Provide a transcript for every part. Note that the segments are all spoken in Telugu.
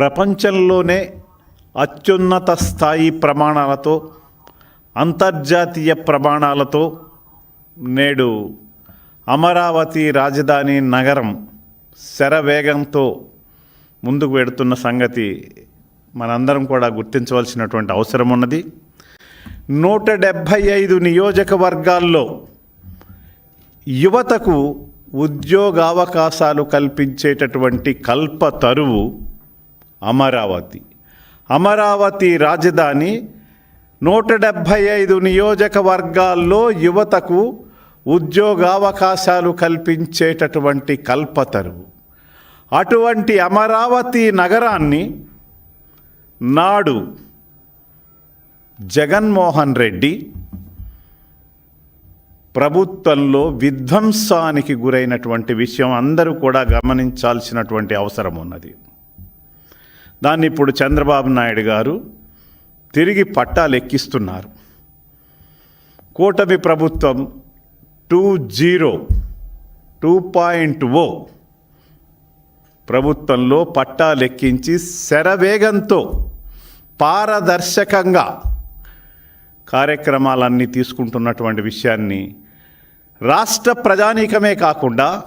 ప్రపంచంలోనే అత్యున్నత స్థాయి ప్రమాణాలతో అంతర్జాతీయ ప్రమాణాలతో నేడు అమరావతి రాజధాని నగరం శరవేగంతో ముందుకు వెడుతున్న సంగతి మనందరం కూడా గుర్తించవలసినటువంటి అవసరం ఉన్నది. నూట డెబ్భై ఐదు నియోజకవర్గాల్లో యువతకు ఉద్యోగావకాశాలు కల్పించేటటువంటి కల్పతరువు అమరావతి. అమరావతి రాజధాని నూట డెబ్భై ఐదు నియోజకవర్గాల్లో యువతకు ఉద్యోగావకాశాలు కల్పించేటటువంటి కల్పతరువు. అటువంటి అమరావతి నగరాన్ని నాడు జగన్మోహన్ రెడ్డి ప్రభుత్వంలో విధ్వంసానికి గురైనటువంటి విషయం అందరూ కూడా గమనించాల్సినటువంటి అవసరం ఉన్నది. దాన్ని ఇప్పుడు చంద్రబాబు నాయుడు గారు తిరిగి పట్టాలు ఎక్కిస్తున్నారు. కూటమి ప్రభుత్వం two zero two point O ప్రభుత్వంలో పట్టాలెక్కించి శరవేగంతో పారదర్శకంగా కార్యక్రమాలన్నీ తీసుకుంటున్నటువంటి విషయాన్ని రాష్ట్ర ప్రజానీకమే కాకుండా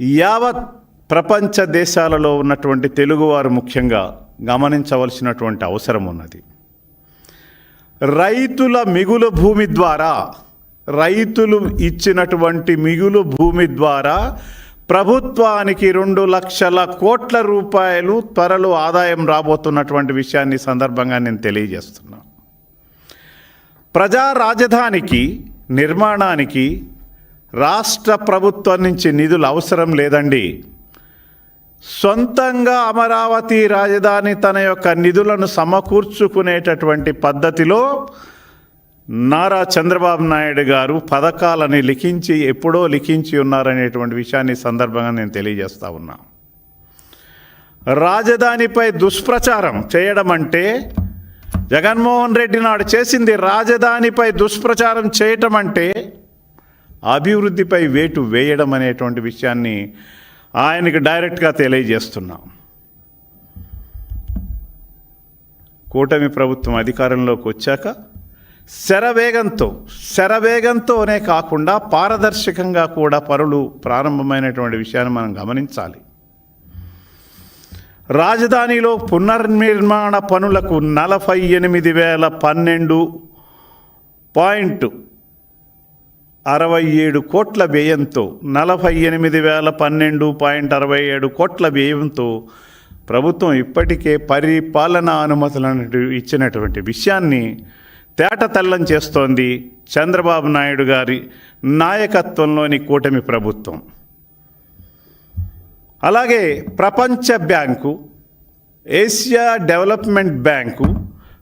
యావత్ ప్రపంచ దేశాలలో ఉన్నటువంటి తెలుగువారు ముఖ్యంగా గమనించవలసినటువంటి అవసరం ఉన్నది. రైతుల మిగులు భూమి ద్వారా రైతులు ఇచ్చినటువంటి మిగులు భూమి ద్వారా ప్రభుత్వానికి రెండు లక్షల కోట్ల రూపాయలు త్వరలో ఆదాయం రాబోతున్నటువంటి విషయాన్ని సందర్భంగా నేను తెలియజేస్తున్నా. ప్రజా రాజధానికి నిర్మాణానికి రాష్ట్ర ప్రభుత్వం నుంచి నిధులు అవసరం లేదండి. సొంతంగా అమరావతి రాజధాని తన యొక్క నిధులను సమకూర్చుకునేటటువంటి పద్ధతిలో నారా చంద్రబాబు నాయుడు గారు పథకాలని లిఖించి ఎప్పుడో లిఖించి ఉన్నారనేటువంటి విషయాన్ని సందర్భంగా నేను తెలియజేస్తా ఉన్నా. రాజధానిపై దుష్ప్రచారం చేయడం అంటే జగన్మోహన్ రెడ్డి నాడు చేసింది రాజధానిపై దుష్ప్రచారం చేయటం అంటే అభివృద్ధిపై వేటు వేయడం అనేటువంటి విషయాన్ని ఆయనకి డైరెక్ట్గా తెలియజేస్తున్నాం. కూటమి ప్రభుత్వం అధికారంలోకి వచ్చాక శరవేగంతో శరవేగంతోనే కాకుండా పారదర్శకంగా కూడా పనులు ప్రారంభమైనటువంటి విషయాన్ని మనం గమనించాలి. రాజధానిలో పునర్నిర్మాణ పనులకు నలభై ఎనిమిది వేల పన్నెండు పాయింట్ అరవై ఏడు కోట్ల వ్యయంతో నలభై ఎనిమిది వేల పన్నెండు పాయింట్ అరవై ఏడు కోట్ల వ్యయంతో ప్రభుత్వం ఇప్పటికే పరిపాలనా అనుమతులను ఇచ్చినటువంటి విషయాన్ని తేటతల్లం చేస్తోంది చంద్రబాబు నాయుడు గారి నాయకత్వంలోని కూటమి ప్రభుత్వం. అలాగే ప్రపంచ బ్యాంకు ఏషియా డెవలప్మెంట్ బ్యాంకు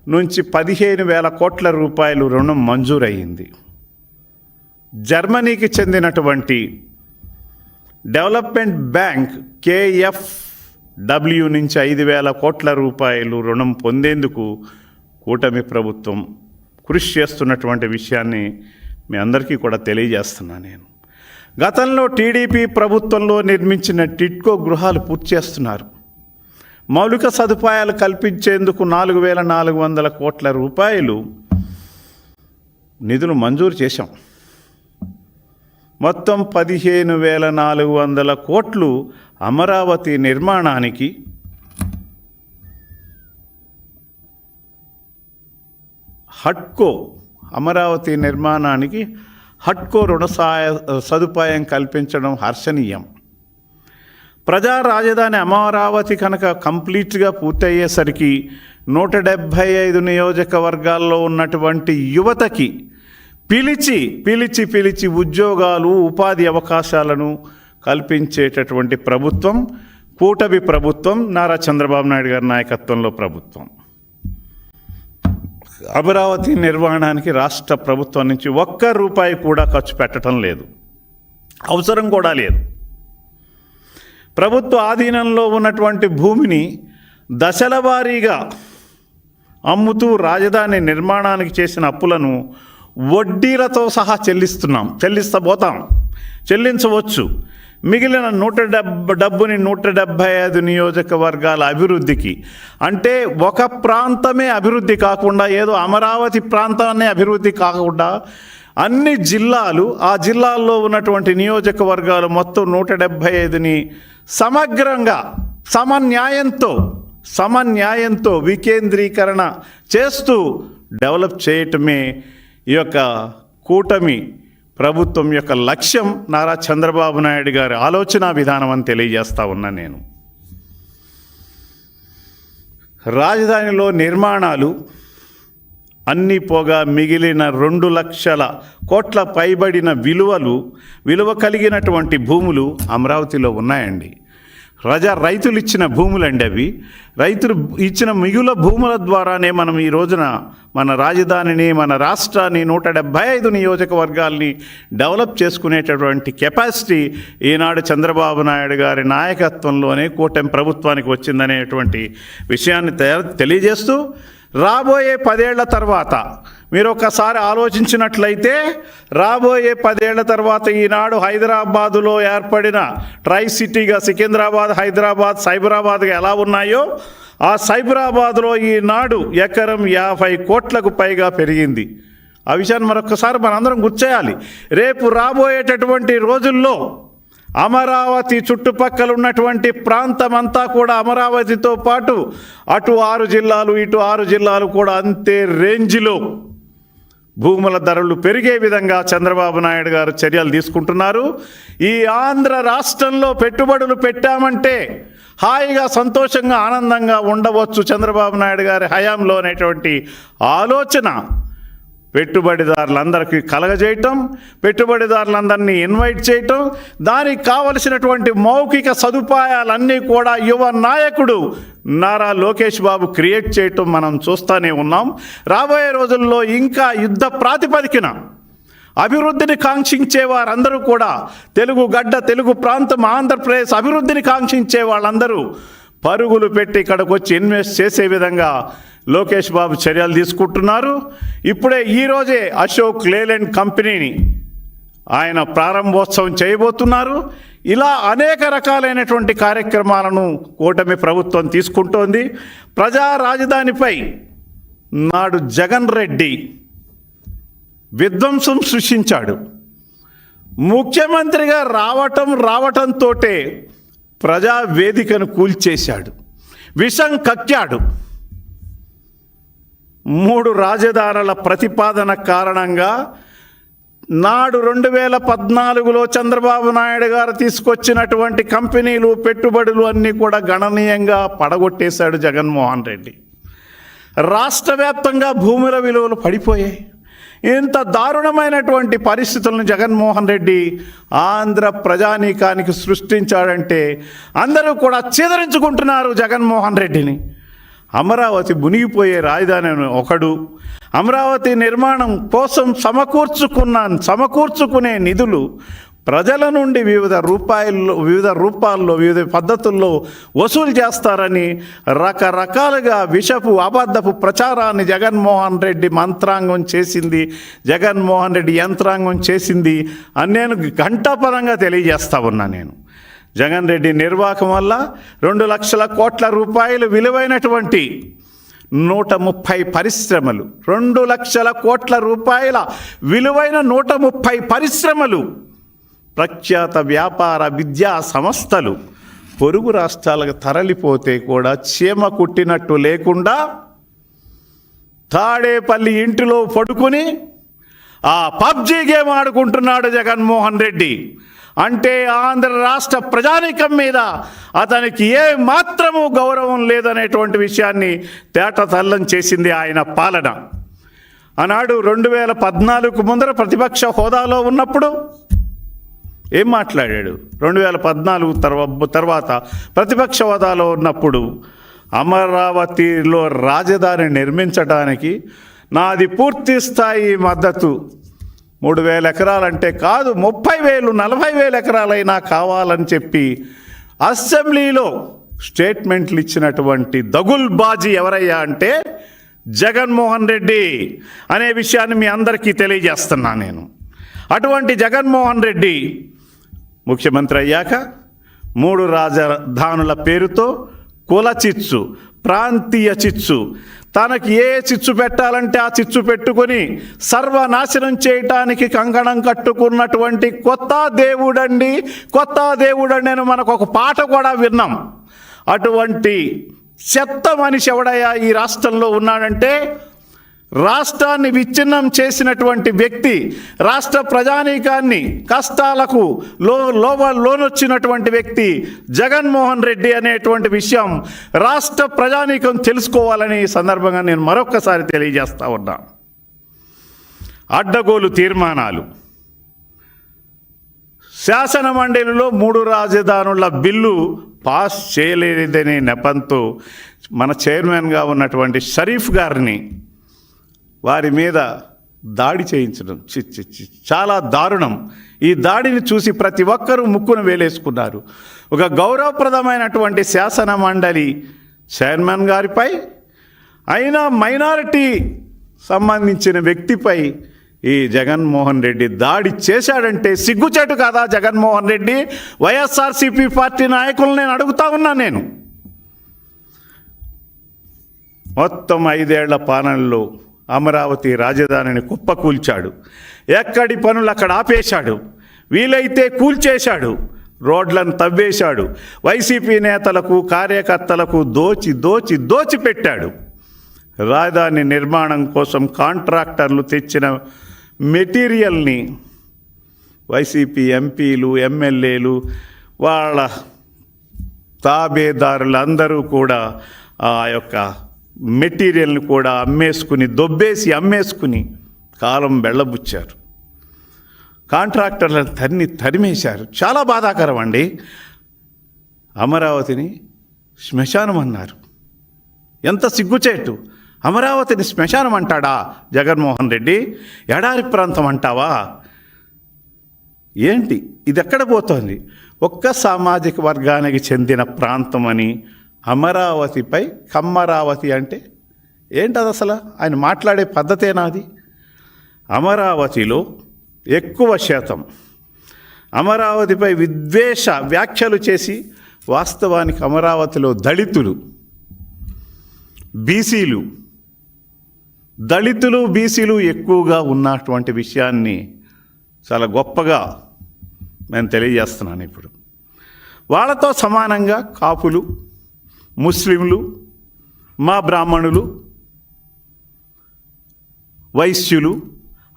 నుంచి పదిహేను వేల కోట్ల రూపాయలు రుణం మంజూరయ్యింది. జర్మనీకి చెందినటువంటి డెవలప్మెంట్ బ్యాంక్ కేఎఫ్ డబ్ల్యూ నుంచి ఐదు వేల కోట్ల రూపాయలు రుణం పొందేందుకు కూటమి ప్రభుత్వం కృషి చేస్తున్నటువంటి విషయాన్ని మీ అందరికీ కూడా తెలియజేస్తున్నా నేను. గతంలో టీడీపీ ప్రభుత్వంలో నిర్మించిన టిట్కో గృహాలు పూర్తి చేస్తున్నారు. మౌలిక సదుపాయాలు కల్పించేందుకు నాలుగు వేల నాలుగు వందల కోట్ల రూపాయలు నిధులు మంజూరు చేశాం. మొత్తం పదిహేను వేల నాలుగు వందల కోట్లు అమరావతి నిర్మాణానికి హట్కో అమరావతి నిర్మాణానికి హట్కో రుణ సహాయ సదుపాయం కల్పించడం హర్షణీయం. ప్రజా రాజధాని అమరావతి కనుక కంప్లీట్గా పూర్తయ్యేసరికి నూట డెబ్భై ఐదు నియోజకవర్గాల్లో ఉన్నటువంటి యువతకి పిలిచి పిలిచి పిలిచి ఉద్యోగాలు ఉపాధి అవకాశాలను కల్పించేటటువంటి ప్రభుత్వం కూటమి ప్రభుత్వం నారా చంద్రబాబు నాయుడు గారి నాయకత్వంలో ప్రభుత్వం. అమరావతి నిర్వహణానికి రాష్ట్ర ప్రభుత్వం నుంచి ఒక్క రూపాయి కూడా ఖర్చు పెట్టడం లేదు. అవసరం కూడా లేదు. ప్రభుత్వ ఆధీనంలో ఉన్నటువంటి భూమిని దశల వారీగా అమ్ముతూ రాజధాని నిర్మాణానికి చేసిన అప్పులను వడ్డీలతో సహా చెల్లిస్తున్నాం చెల్లిస్తబోతాం చెల్లించవచ్చు. మిగిలిన నూట డెబ్బ డబ్బుని నూట డెబ్భై ఐదు నియోజకవర్గాల అభివృద్ధికి అంటే ఒక ప్రాంతమే అభివృద్ధి కాకుండా ఏదో అమరావతి ప్రాంతాన్ని అభివృద్ధి కాకుండా అన్ని జిల్లాలు ఆ జిల్లాల్లో ఉన్నటువంటి నియోజకవర్గాలు మొత్తం నూట డెబ్భై ఐదుని సమగ్రంగా సమన్యాయంతో సమన్యాయంతో వికేంద్రీకరణ చేస్తూ డెవలప్ చేయటమే ఈ యొక్క కూటమి ప్రభుత్వం యొక్క లక్ష్యం నారా చంద్రబాబు నాయుడు గారి ఆలోచన విధానం అని తెలియజేస్తా ఉన్నా నేను. రాజధానిలో నిర్మాణాలు అన్నీ పోగా మిగిలిన రెండు లక్షల కోట్ల పైబడిన విలువలు విలువ కలిగినటువంటి భూములు అమరావతిలో ఉన్నాయండి. ప్రజా రైతులు ఇచ్చిన భూములండి అవి. రైతులు ఇచ్చిన మిగుల భూముల ద్వారానే మనం ఈ రోజున మన రాజధానిని మన రాష్ట్రాన్ని నూట డెబ్భై ఐదు నియోజకవర్గాల్ని డెవలప్ చేసుకునేటటువంటి కెపాసిటీ ఈనాడు చంద్రబాబు నాయుడు గారి నాయకత్వంలోనే కూటమి ప్రభుత్వానికి వచ్చిందనేటువంటి విషయాన్ని తయారు తెలియజేస్తూ రాబోయే పదేళ్ళ తర్వాత మీరు ఒకసారి ఆలోచించినట్లయితే రాబోయే పదేళ్ళ తర్వాత ఈనాడు హైదరాబాదులో ఏర్పడిన ట్రై సిటీగా సికింద్రాబాద్ హైదరాబాద్ సైబరాబాద్గా ఎలా ఉన్నాయో ఆ సైబరాబాద్లో ఈనాడు ఎకరం యాభై కోట్లకు పైగా పెరిగింది. ఆ విషయాన్ని మరొకసారి మనందరం గుర్చేయాలి రేపు రాబోయేటటువంటి రోజుల్లో అమరావతి చుట్టుపక్కల ఉన్నటువంటి ప్రాంతం అంతా కూడా అమరావతితో పాటు అటు ఆరు జిల్లాలు ఇటు ఆరు జిల్లాలు కూడా అంతే రేంజ్లో భూముల ధరలు పెరిగే విధంగా చంద్రబాబు నాయుడు గారు చర్యలు తీసుకుంటున్నారు. ఈ ఆంధ్ర రాష్ట్రంలో పెట్టుబడులు పెట్టామంటే హాయిగా సంతోషంగా ఆనందంగా ఉండవచ్చు చంద్రబాబు నాయుడు గారి హయాంలో అనేటువంటి ఆలోచన. పెట్టుబడిదారులందరికీ కలగజేయటం పెట్టుబడిదారులందరినీ ఇన్వైట్ చేయటం దానికి కావలసినటువంటి మౌఖిక సదుపాయాలన్నీ కూడా యువ నాయకుడు నారా లోకేష్ బాబు క్రియేట్ చేయటం మనం చూస్తూనే ఉన్నాం. రాబోయే రోజుల్లో ఇంకా యుద్ధ ప్రాతిపదికన అభివృద్ధిని కాంక్షించే వారందరూ కూడా తెలుగు గడ్డ తెలుగు ప్రాంతం ఆంధ్రప్రదేశ్ అభివృద్ధిని కాంక్షించే వాళ్ళందరూ పరుగులు పెట్టి ఇక్కడికి వచ్చి ఇన్వెస్ట్ చేసే విధంగా లోకేష్ బాబు చర్యలు తీసుకుంటున్నారు. ఇప్పుడే ఈరోజే అశోక్ లేలెండ్ కంపెనీని ఆయన ప్రారంభోత్సవం చేయబోతున్నారు. ఇలా అనేక రకాలైనటువంటి కార్యక్రమాలను కూటమి ప్రభుత్వం తీసుకుంటోంది. ప్రజా రాజధానిపై నాడు జగన్ రెడ్డి విధ్వంసం సృష్టించాడు. ముఖ్యమంత్రిగా రావటం రావటంతో ప్రజా వేదికను కూల్చేశాడు. విషం కక్కాడు. మూడు రాజధానుల ప్రతిపాదన కారణంగా నాడు రెండు వేల పద్నాలుగులో చంద్రబాబు నాయుడు గారు తీసుకొచ్చినటువంటి కంపెనీలు పెట్టుబడులు అన్నీ కూడా గణనీయంగా పడగొట్టేశాడు జగన్మోహన్ రెడ్డి. రాష్ట్ర వ్యాప్తంగా భూముల విలువలు పడిపోయాయి. ఇంత దారుణమైనటువంటి పరిస్థితులను జగన్మోహన్ రెడ్డి ఆంధ్ర ప్రజానీకానికి సృష్టించాడంటే అందరూ కూడా చేదరించుకుంటున్నారు జగన్మోహన్ రెడ్డిని. అమరావతి మునిగిపోయే రాజధాని ఒకడు అమరావతి నిర్మాణం కోసం సమకూర్చుకున్న సమకూర్చుకునే నిధులు ప్రజల నుండి వివిధ రూపాయల్లో వివిధ రూపాల్లో వివిధ పద్ధతుల్లో వసూలు చేస్తారని రకరకాలుగా విషపు అబద్ధపు ప్రచారాన్ని జగన్మోహన్ రెడ్డి మంత్రాంగం చేసింది జగన్మోహన్ రెడ్డి యంత్రాంగం చేసింది అని నేను ఘంటాపరంగా తెలియజేస్తా ఉన్నా నేను. జగన్ రెడ్డి నిర్వాహకం వల్ల రెండు లక్షల కోట్ల రూపాయలు విలువైనటువంటి నూట ముప్పై పరిశ్రమలు రెండు లక్షల కోట్ల రూపాయల విలువైన నూట ముప్పై పరిశ్రమలు ప్రఖ్యాత వ్యాపార విద్యా సంస్థలు పొరుగు రాష్ట్రాలకు తరలిపోతే కూడా చీమ కుట్టినట్టు లేకుండా తాడేపల్లి ఇంటిలో పడుకుని ఆ పబ్జీ గేమ్ ఆడుకుంటున్నాడు జగన్మోహన్ రెడ్డి. అంటే ఆంధ్ర రాష్ట్ర ప్రజానీకం మీద అతనికి ఏ మాత్రము గౌరవం లేదనేటువంటి విషయాన్ని తేట తల్లం చేసింది ఆయన పాలన. ఆనాడు రెండు వేల పద్నాలుగు ముందర ప్రతిపక్ష హోదాలో ఉన్నప్పుడు ఏం మాట్లాడాడు? రెండు వేల పద్నాలుగు తర్వా తర్వాత ప్రతిపక్ష హోదాలో ఉన్నప్పుడు అమరావతిలో రాజధాని నిర్మించడానికి నాది పూర్తి స్థాయి మద్దతు మూడు వేల ఎకరాలంటే కాదు ముప్పై వేలు నలభై వేల ఎకరాలైనా కావాలని చెప్పి అసెంబ్లీలో స్టేట్మెంట్లు ఇచ్చినటువంటి దగుల్ బాజీ ఎవరయ్యా అంటే జగన్మోహన్ రెడ్డి అనే విషయాన్ని మీ అందరికీ తెలియజేస్తున్నా నేను. అటువంటి జగన్మోహన్ రెడ్డి ముఖ్యమంత్రి అయ్యాక మూడు రాజధానుల పేరుతో కులచిచ్చు ప్రాంతీయ చిచ్చు. తనకి ఏ చిచ్చు పెట్టాలంటే ఆ చిచ్చు పెట్టుకొని సర్వనాశనం చేయటానికి కంకణం కట్టుకున్నటువంటి కొత్త దేవుడండి. కొత్త దేవుడండి అని మనకు ఒక పాట కూడా విన్నాం. అటువంటి చెత్త మనిషి ఎవడయ్యా ఈ రాష్ట్రంలో ఉన్నాడంటే రాష్ట్రాన్ని విచ్ఛిన్నం చేసినటువంటి వ్యక్తి రాష్ట్ర ప్రజానీకాన్ని కష్టాలకు లో లోవ లోనొచ్చినటువంటి వ్యక్తి జగన్మోహన్ రెడ్డి అనేటువంటి విషయం రాష్ట్ర ప్రజానీకం తెలుసుకోవాలని ఈ సందర్భంగా నేను మరొక్కసారి తెలియజేస్తా ఉన్నా. అడ్డగోలు తీర్మానాలు. శాసన మండలిలో మూడు రాజధానుల బిల్లు పాస్ చేయలేదనే నెపంతో మన చైర్మన్గా ఉన్నటువంటి షరీఫ్ గారిని వారి మీద దాడి చేయించడం. చి చాలా దారుణం. ఈ దాడిని చూసి ప్రతి ఒక్కరూ ముక్కును వేలేసుకున్నారు. ఒక గౌరవప్రదమైనటువంటి శాసన మండలి చైర్మన్ గారిపై అయినా మైనారిటీ సంబంధించిన వ్యక్తిపై ఈ జగన్మోహన్ రెడ్డి దాడి చేశాడంటే సిగ్గుచేటు కాదా జగన్మోహన్ రెడ్డి? వైఎస్ఆర్సీపీ పార్టీ నాయకులు నేను అడుగుతా ఉన్నా నేను. మొత్తం ఐదేళ్ళ పాలనలో అమరావతి రాజధానిని కుప్పకూల్చాడు. ఎక్కడి పనులు అక్కడ ఆపేశాడు. వీలైతే కూల్చేశాడు. రోడ్లను తవ్వేశాడు. వైసీపీ నేతలకు కార్యకర్తలకు దోచి దోచి దోచిపెట్టాడు రాజధాని నిర్మాణం కోసం కాంట్రాక్టర్లు తెచ్చిన మెటీరియల్ని వైసీపీ ఎంపీలు ఎమ్మెల్యేలు వాళ్ళ తాబేదారులందరూ కూడా ఆ యొక్క మెటీరియల్ని కూడా అమ్మేసుకుని దొబ్బేసి అమ్మేసుకుని కాలం వెళ్ళబుచ్చారు. కాంట్రాక్టర్లను తన్ని తరిమేశారు. చాలా బాధాకరం అండి. అమరావతిని శ్మశానం అన్నారు. ఎంత సిగ్గుచేటు. అమరావతిని శ్మశానం అంటాడా జగన్మోహన్ రెడ్డి? ఎడారి ప్రాంతం అంటావా? ఏంటి? ఇది ఎక్కడ పోతోంది? ఒక్క సామాజిక వర్గానికి చెందిన ప్రాంతం అని అమరావతిపై కమ్మరావతి అంటే ఏంటది అసలు ఆయన మాట్లాడే పద్ధతేనాది అమరావతిలో ఎక్కువ శాతం అమరావతిపై విద్వేష వ్యాఖ్యలు చేసి వాస్తవానికి అమరావతిలో దళితులు బీసీలు దళితులు బీసీలు ఎక్కువగా ఉన్నటువంటి విషయాన్ని చాలా గొప్పగా నేను తెలియజేస్తున్నాను ఇప్పుడు. వాళ్ళతో సమానంగా కాపులు ముస్లింలు మా బ్రాహ్మణులు వైశ్యులు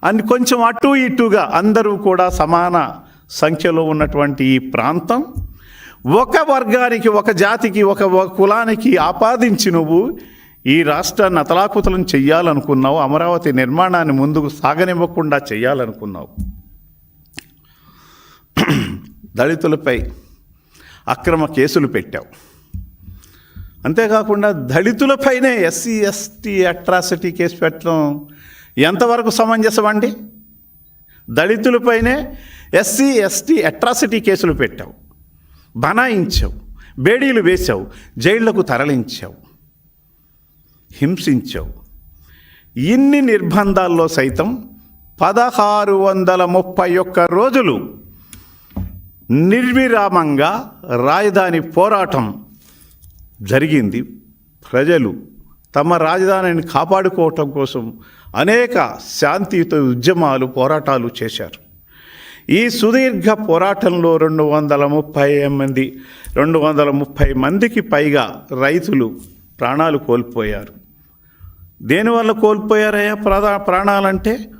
అని కొంచెం అటు ఇటుగా అందరూ కూడా సమాన సంఖ్యలో ఉన్నటువంటి ఈ ప్రాంతం. ఒక వర్గానికి ఒక జాతికి ఒక కులానికి ఆపాదించి నువ్వు ఈ రాష్ట్రాన్ని అతలాకుతలం చెయ్యాలనుకున్నావు అమరావతి నిర్మాణాన్ని ముందుకు సాగనివ్వకుండా చెయ్యాలనుకున్నావు. దళితులపై అక్రమ కేసులు పెట్టావు. అంతేకాకుండా దళితులపైనే ఎస్సీ ఎస్టీ అట్రాసిటీ కేసు పెట్టడం ఎంతవరకు సమంజసం అండి? దళితులపైనే ఎస్సీ ఎస్టీ అట్రాసిటీ కేసులు పెట్టావు బనాయించావు బేడీలు వేశావు జైళ్ళకు తరలించావు హింసించావు. ఇన్ని నిర్బంధాల్లో సైతం పదహారు వందల ముప్పై ఒక్క రోజులు నిర్విరామంగా రాజధాని పోరాటం జరిగింది. ప్రజలు తమ రాజధానిని కాపాడుకోవటం కోసం అనేక శాంతియుత ఉద్యమాలు పోరాటాలు చేశారు. ఈ సుదీర్ఘ పోరాటంలో రెండు వందల ముప్పై మంది రెండు వందల ముప్పై మందికి పైగా రైతులు ప్రాణాలు కోల్పోయారు. దేనివల్ల కోల్పోయారయ్యా? ప్రధా ప్రాణాలంటే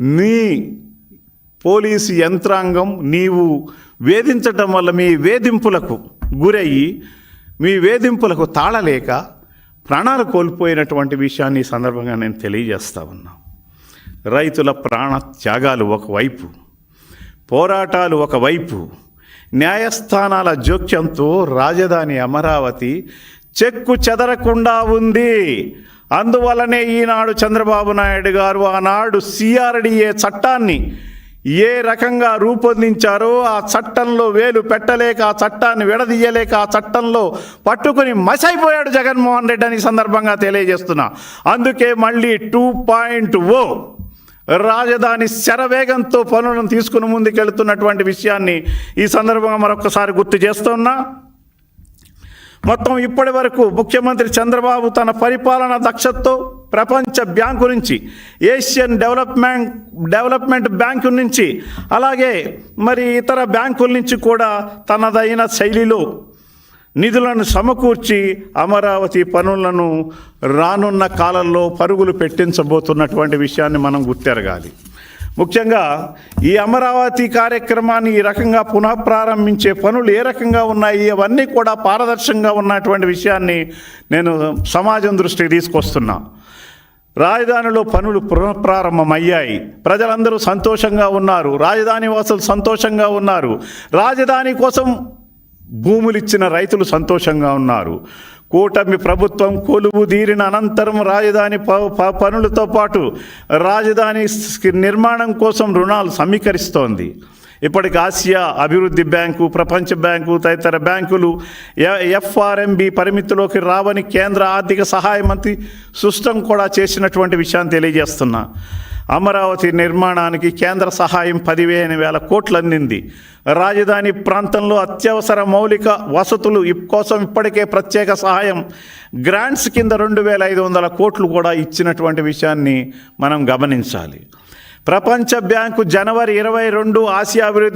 నీ పోలీసు యంత్రాంగం నీవు వేధించటం వల్ల మీ వేధింపులకు గురయ్యి మీ వేధింపులకు తాళలేక ప్రాణాలు కోల్పోయినటువంటి విషయాన్ని ఈ సందర్భంగా నేను తెలియజేస్తా ఉన్నా. రైతుల ప్రాణ త్యాగాలు ఒకవైపు పోరాటాలు ఒకవైపు న్యాయస్థానాల జోక్యంతో రాజధాని అమరావతి చెక్కు చెదరకుండా ఉంది. అందువలనే ఈనాడు చంద్రబాబు నాయుడు గారు ఆనాడు సిఆర్డిఏ చట్టాన్ని ఏ రకంగా రూపొందించారో ఆ చట్టంలో వేలు పెట్టలేక ఆ చట్టాన్ని విడదీయలేక ఆ చట్టంలో పట్టుకుని మసైపోయాడు జగన్మోహన్ రెడ్డి అని ఈ సందర్భంగా తెలియజేస్తున్నా. అందుకే మళ్ళీ టూ పాయింట్ ఓ రాజధాని శరవేగంతో పనులను తీసుకుని ముందుకెళ్తున్నటువంటి విషయాన్ని ఈ సందర్భంగా మరొకసారి గుర్తు చేస్తున్నా మొత్తం ఇప్పటి వరకు ముఖ్యమంత్రి చంద్రబాబు తన పరిపాలన దక్షతతో ప్రపంచ బ్యాంకు నుంచి ఏషియన్ డెవలప్మెంట్ డెవలప్మెంట్ బ్యాంకు నుంచి అలాగే మరి ఇతర బ్యాంకుల నుంచి కూడా తనదైన శైలిలో నిధులను సమకూర్చి అమరావతి పనులను రానున్న కాలంలో పరుగులు పెట్టించబోతున్నటువంటి విషయాన్ని మనం గుర్తెరగాలి. ముఖ్యంగా ఈ అమరావతి కార్యక్రమాన్ని ఈ రకంగా పునఃప్రారంభించే పనులు ఏ రకంగా ఉన్నాయి అవన్నీ కూడా పారదర్శకంగా ఉన్నటువంటి విషయాన్ని నేను సమాజం దృష్టికి తీసుకొస్తున్నాను రాజధానిలో పనులు పునఃప్రారంభమయ్యాయి ప్రజలందరూ సంతోషంగా ఉన్నారు. రాజధాని వాసులు సంతోషంగా ఉన్నారు. రాజధాని కోసం భూములు ఇచ్చిన రైతులు సంతోషంగా ఉన్నారు. కూటమి ప్రభుత్వం కొలువు తీరిన అనంతరం రాజధాని ప- ప- పనులతో పాటు రాజధాని నిర్మాణం కోసం రుణాలు సమీకరిస్తోంది. ఇప్పటికి ఆసియా అభివృద్ధి బ్యాంకు ప్రపంచ బ్యాంకు తదితర బ్యాంకులు ఎ- ఎఫ్ఆర్ఎంబి పరిమితిలోకి రావని కేంద్ర ఆర్థిక సహాయ మంత్రి సుష్టం కూడా చేసినటువంటి విషయాన్ని తెలియజేస్తున్నా. అమరావతి నిర్మాణానికి కేంద్ర సహాయం పదివేల వేల కోట్లు అందింది రాజధాని ప్రాంతంలో అత్యవసర మౌలిక వసతులు కోసం ఇప్పటికే ప్రత్యేక సహాయం గ్రాంట్స్ కింద రెండు వేల ఐదు వందల కోట్లు కూడా ఇచ్చినటువంటి విషయాన్ని మనం గమనించాలి. ప్రపంచ బ్యాంకు జనవరి ఇరవై రెండు ఆసియా అభివృద్ధి